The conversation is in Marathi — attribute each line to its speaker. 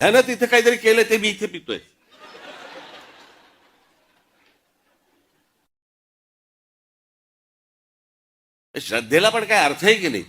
Speaker 1: ह्यानं तिथे काहीतरी केलं ते मी इथे पितोय. श्रद्धेला पण काय अर्थ आहे की नाही?